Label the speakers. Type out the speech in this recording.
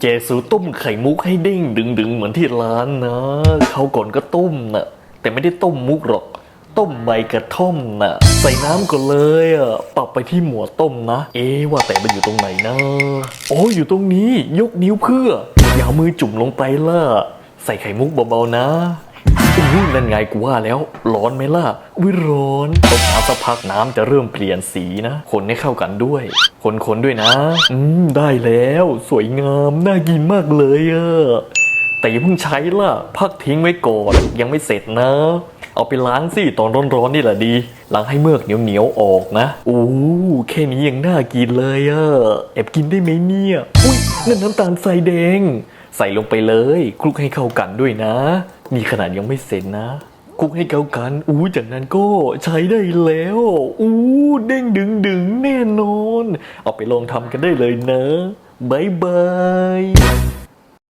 Speaker 1: เจสูต้มไข่มุกให้เด้งดึงดึงเหมือนที่ร้านนะเขาก่อนก็ต้มนะแต่ไม่ได้ต้มมุกหรอก ต้มใบกระท่อมนะใส่น้ำก่อนเลยอะปรับไปที่หมวดต้มนะ เอ๊ว่าแต่มันอยู่ตรงไหนนะโอ้อยู่ตรงนี้ยกนิ้วเพื่ออย่ามือจุ่มลงไปล่ะใส่ไข่มุกเบาๆนะ นั่นไงกูว่าแล้วร้อนไหมล่ะวิร้อนต้มน้ำสักพักน้ำจะเริ่มเปลี่ยนสีนะ คนให้เข้ากันด้วย คนๆด้วยนะ อืมได้แล้ว สวยงาม น่ากินมากเลยอะแต่อย่าเพิ่งใช้ล่ะ พักทิ้งไว้ก่อน ยังไม่เสร็จนะ เอาไปล้างสิ ตอนร้อนๆนี่แหละดี ล้างให้เมือกเหนียวๆออกนะโอ้แค่นี้ยังน่ากินเลยอะแอบกินได้ไหมเนี่ย อุ้ยนั่นน้ำตาลทรายแดงใส่ลงไปเลยคลุกให้เข้ากันด้วยนะ นี่ขนาดยังไม่เสร็จนะคลุกให้เข้ากัน อู้จากนั้นก็ใช้ได้แล้ว อู้เด้งดึงดึงแน่นอน เอาไปลองทำกันได้เลยนะบายบาย